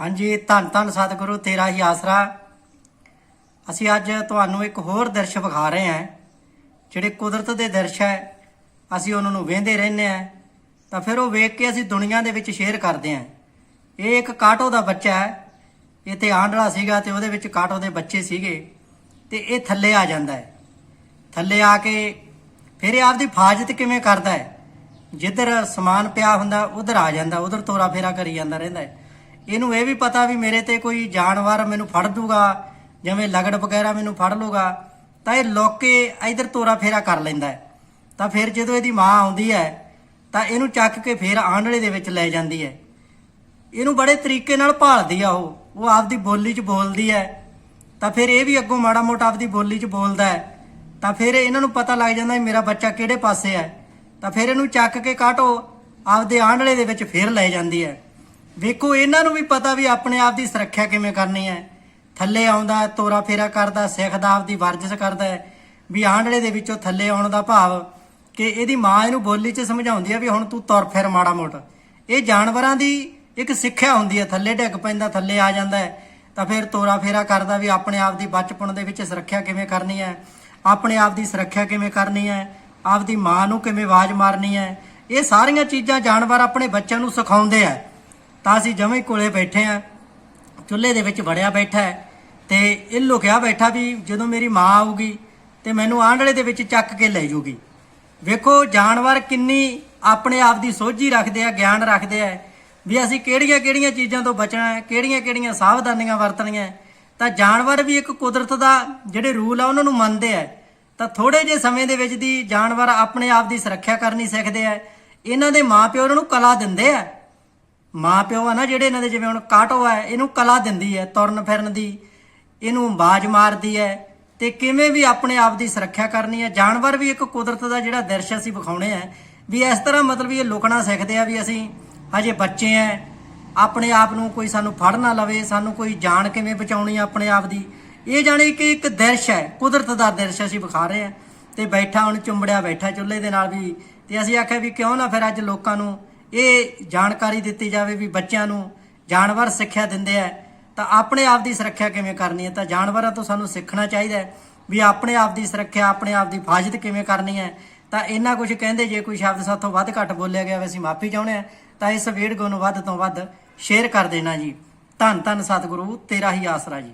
ਹਾਂਜੀ, ਧੰਨ ਧੰਨ ਸਤਿਗੁਰੂ, ਤੇਰਾ ਹੀ ਆਸਰਾ। ਅਸੀਂ ਅੱਜ ਤੁਹਾਨੂੰ ਇੱਕ ਹੋਰ ਦ੍ਰਿਸ਼ ਵਿਖਾ ਰਹੇ ਹਾਂ, ਜਿਹੜੇ ਕੁਦਰਤ ਦੇ ਦ੍ਰਿਸ਼ ਹੈ। ਅਸੀਂ ਉਹਨਾਂ ਨੂੰ ਵੇਖਦੇ ਰਹਿੰਦੇ ਹਾਂ, ਤਾਂ ਫਿਰ ਉਹ ਵੇਖ ਕੇ ਅਸੀਂ ਦੁਨੀਆ ਦੇ ਵਿੱਚ ਸ਼ੇਅਰ ਕਰਦੇ ਹਾਂ। ਇਹ ਇੱਕ ਕਾਟੋ ਦਾ ਬੱਚਾ ਹੈ। ਇੱਥੇ ਆਂਡਲਾ ਸੀਗਾ ਤੇ ਉਹਦੇ ਵਿੱਚ ਕਾਟੋ ਦੇ ਬੱਚੇ ਸੀਗੇ ਤੇ ਇਹ ਥੱਲੇ ਆ ਜਾਂਦਾ ਹੈ। ਥੱਲੇ ਆ ਕੇ ਫਿਰ ਇਹ ਆਪਦੀ ਫਾਜ਼ਤ ਕਿਵੇਂ ਕਰਦਾ ਹੈ? ਜਿੱਧਰ ਸਮਾਨ ਪਿਆ ਹੁੰਦਾ, ਉਧਰ ਆ ਜਾਂਦਾ, ਉਧਰ ਤੋਰਾ ਫੇਰਾ ਕਰੀ ਜਾਂਦਾ ਰਹਿੰਦਾ ਹੈ। ਇਹਨੂੰ ਇਹ ਵੀ ਪਤਾ ਵੀ ਮੇਰੇ ਤੇ ਕੋਈ ਜਾਨਵਰ ਮੈਨੂੰ ਫੜ ਦੂਗਾ, ਜਿਵੇਂ ਲਗੜ ਵਗੈਰਾ ਮੈਨੂੰ ਫੜ ਲੂਗਾ, ਤਾਂ ਇਹ ਲੁੱਕ ਕੇ ਇਧਰ ਤੋਰਾ ਫੇਰਾ ਕਰ ਲੈਂਦਾ ਤਾਂ ਫਿਰ ਜਦੋਂ ਇਹਦੀ ਮਾਂ ਆਉਂਦੀ ਹੈ, ਤਾਂ ਇਹਨੂੰ ਚੱਕ ਕੇ ਫਿਰ ਆਂਡਲੇ ਦੇ ਵਿੱਚ ਲੈ ਜਾਂਦੀ ਹੈ। ਇਹਨੂੰ ਬੜੇ ਤਰੀਕੇ ਨਾਲ ਭਾਲਦੀ ਆ ਉਹ। ਉਹ ਆਪਦੀ ਬੋਲੀ 'ਚ ਬੋਲਦੀ ਹੈ। ਤਾਂ ਫਿਰ ਇਹ ਵੀ ਅੱਗੋਂ ਮਾੜਾ ਮੋਟਾ ਆਪਦੀ ਬੋਲੀ 'ਚ ਬੋਲਦਾ ਹੈ। ਤਾਂ ਫਿਰ ਇਹਨਾਂ ਨੂੰ ਪਤਾ ਲੱਗ ਜਾਂਦਾ ਮੇਰਾ ਬੱਚਾ ਕਿਹੜੇ ਪਾਸੇ ਹੈ। ਤਾਂ ਫਿਰ ਇਹਨੂੰ ਚੱਕ ਕੇ ਕਾਟੋ, ਆਪਦੇ ਆਂਡਲੇ ਦੇ ਵਿੱਚ ਫਿਰ ਲੈ ਜਾਂਦੀ ਹੈ। ਵੇਖੋ, ਇਹਨਾਂ ਨੂੰ ਵੀ ਪਤਾ ਵੀ ਆਪਣੇ ਆਪ ਦੀ ਸੁਰੱਖਿਆ ਕਿਵੇਂ ਕਰਨੀ ਹੈ। ਥੱਲੇ ਆਉਂਦਾ ਤੋਰਾ ਫੇਰਾ ਕਰਦਾ ਸਿੱਖਦਾ ਆਪਦੀ ਵਰਜਿਸ਼ ਕਰਦਾ ਵੀ ਆਂਡਲੇ ਦੇ ਵਿੱਚੋਂ ਥੱਲੇ ਆਉਣ ਦਾ ਭਾਵ ਕਿ ਇਹਦੀ ਮਾਂ ਇਹਨੂੰ ਬੋਲੀ 'ਚ ਸਮਝਾਉਂਦੀ ਆ ਵੀ ਹੁਣ ਤੂੰ ਤੁਰ ਫਿਰ ਮਾੜਾ ਮੋਟਾ। ਇਹ ਜਾਨਵਰਾਂ ਦੀ ਇੱਕ ਸਿੱਖਿਆ ਹੁੰਦੀ ਹੈ। ਥੱਲੇ ਡਿੱਗ ਪੈਂਦਾ, ਥੱਲੇ ਆ ਜਾਂਦਾ ਤਾਂ ਫਿਰ ਤੋਰਾ ਫੇਰਾ ਕਰਦਾ ਵੀ ਆਪਣੇ ਆਪ ਦੀ ਬਚਪਨ ਦੇ ਵਿੱਚ ਸੁਰੱਖਿਆ ਕਿਵੇਂ ਕਰਨੀ ਹੈ? ਆਪਣੇ ਆਪ ਦੀ ਸੁਰੱਖਿਆ ਕਿਵੇਂ ਕਰਨੀ ਹੈ? ਆਪਦੀ ਮਾਂ ਨੂੰ ਕਿਵੇਂ ਆਵਾਜ਼ ਮਾਰਨੀ ਹੈ? ਇਹ ਸਾਰੀਆਂ ਚੀਜ਼ਾਂ ਜਾਨਵਰ ਆਪਣੇ ਬੱਚਿਆਂ ਨੂੰ ਸਿਖਾਉਂਦੇ ਆ। ਤਾਂ ਅਸੀਂ ਜਮੇ ਕੋਲੇ ਬੈਠੇ ਆ ਚੁੱਲ੍ਹੇ ਦੇ ਵਿੱਚ ਵੜਿਆ ਬੈਠਾ ਹੈ। ਤੇ ਇਹ ਲੁਕਿਆ ਬੈਠਾ ਵੀ ਜਦੋਂ ਮੇਰੀ ਮਾਂ ਆਊਗੀ ਤੇ ਮੈਨੂੰ ਆਂਡਲੇ ਦੇ ਵਿੱਚ ਚੱਕ ਕੇ ਲੈ ਜਾਊਗੀ। ਵੇਖੋ, ਜਾਨਵਰ ਕਿੰਨੀ ਆਪਣੇ ਆਪ ਦੀ ਸੋਝੀ ਰੱਖਦੇ ਆ, ਗਿਆਨ ਰੱਖਦੇ ਆ ਵੀ ਅਸੀਂ ਕਿਹੜੀਆਂ ਕਿਹੜੀਆਂ ਚੀਜ਼ਾਂ ਤੋਂ ਬਚਣਾ ਹੈ ਕਿਹੜੀਆਂ ਕਿਹੜੀਆਂ ਸਾਵਧਾਨੀਆਂ ਵਰਤਣੀਆਂ ਤਾਂ ਜਾਨਵਰ ਵੀ ਇੱਕ ਕੁਦਰਤ ਦਾ ਜਿਹੜੇ ਰੂਲ ਆ, ਉਹਨਾਂ ਨੂੰ ਮੰਨਦੇ ਆ। ਤਾਂ ਥੋੜੇ ਜਿਹੇ ਸਮੇਂ ਦੇ ਵਿੱਚ ਦੀ ਜਾਨਵਰ ਆਪਣੇ ਆਪ ਦੀ ਸੁਰੱਖਿਆ ਕਰਨੀ ਸਿੱਖਦੇ ਆ। ਇਹਨਾਂ ਦੇ ਮਾਪਿਓ ਉਹਨਾਂ ਨੂੰ ਕਲਾ ਦਿੰਦੇ ਆ। ਮਾਂ ਪਿਓ ਆ ਨਾ ਜਿਹੜੇ ਇਹਨਾਂ ਦੇ ਜਿਵੇਂ ਹੁਣ ਕਾਟੋ ਹੈ ਇਹਨੂੰ ਕਲਾ ਦਿੰਦੀ ਹੈ ਤੁਰਨ ਫਿਰਨ ਦੀ, ਇਹਨੂੰ ਬਾਜ ਮਾਰਦੀ ਹੈ ਤੇ ਕਿਵੇਂ ਵੀ ਆਪਣੇ ਆਪ ਦੀ ਸੁਰੱਖਿਆ ਕਰਨੀ ਹੈ ਜਾਨਵਰ ਵੀ ਇੱਕ ਕੁਦਰਤ ਦਾ ਜਿਹੜਾ ਦ੍ਰਿਸ਼ ਅਸੀਂ ਵਿਖਾਉਣੇ ਆ ਵੀ ਇਸ ਤਰ੍ਹਾਂ ਮਤਲਬ ਵੀ ਇਹ ਲੁਕਣਾ ਸਿੱਖਦੇ ਆ ਵੀ ਅਸੀਂ ਹਜੇ ਬੱਚੇ ਆ ਆਪਣੇ ਆਪ ਨੂੰ ਕੋਈ ਸਾਨੂੰ ਫੜ ਨਾ ਲਵੇ, ਸਾਨੂੰ ਕੋਈ ਜਾਨ ਕਿਵੇਂ ਬਚਾਉਣੀ ਆ ਆਪਣੇ ਆਪ ਦੀ। ਇਹ ਜਾਣੀ ਕਿ ਇੱਕ ਦ੍ਰਿਸ਼ ਹੈ ਕੁਦਰਤ ਦਾ ਦ੍ਰਿਸ਼ ਅਸੀਂ ਵਿਖਾ ਰਹੇ ਆ ਤੇ ਬੈਠਾ ਹੁਣ ਚੁੰਬੜਿਆ ਬੈਠਾ ਚੁੱਲ੍ਹੇ ਦੇ ਨਾਲ ਵੀ, ਤੇ ਅਸੀਂ ਆਖਿਆ ਵੀ ਕਿਉਂ ਨਾ ਫਿਰ ਅੱਜ ਲੋਕਾਂ ਨੂੰ ਇਹ ਜਾਣਕਾਰੀ ਦਿੱਤੀ ਜਾਵੇ ਵੀ ਬੱਚਿਆਂ ਨੂੰ ਜਾਨਵਰ ਸਿੱਖਿਆ ਦਿੰਦੇ ਆ, ਤਾਂ ਆਪਣੇ ਆਪ ਦੀ ਸੁਰੱਖਿਆ ਕਿਵੇਂ ਕਰਨੀ ਹੈ? ਤਾਂ ਜਾਨਵਰਾਂ ਤੋਂ ਸਾਨੂੰ ਸਿੱਖਣਾ ਚਾਹੀਦਾ ਹੈ ਵੀ ਆਪਣੇ ਆਪ ਦੀ ਸੁਰੱਖਿਆ, ਆਪਣੇ ਆਪ ਦੀ ਹਿਫਾਜ਼ਤ ਕਿਵੇਂ ਕਰਨੀ ਹੈ? ਤਾਂ ਇਹਨਾਂ ਕੁਝ ਕਹਿੰਦੇ, ਜੇ ਕੋਈ ਸ਼ਬਦ ਸਾਥੋਂ ਵੱਧ ਘੱਟ ਬੋਲਿਆ ਗਿਆ ਵੈਸੇ ਮਾਫੀ ਚਾਹੁੰਦੇ ਆ ਤਾਂ ਇਸ ਵੀਡੀਓ ਨੂੰ ਵੱਧ ਤੋਂ ਵੱਧ ਸ਼ੇਅਰ ਕਰ ਦੇਣਾ ਜੀ। ਧੰਨ ਧੰਨ ਸਤਿਗੁਰੂ, ਤੇਰਾ ਹੀ ਆਸਰਾ ਜੀ।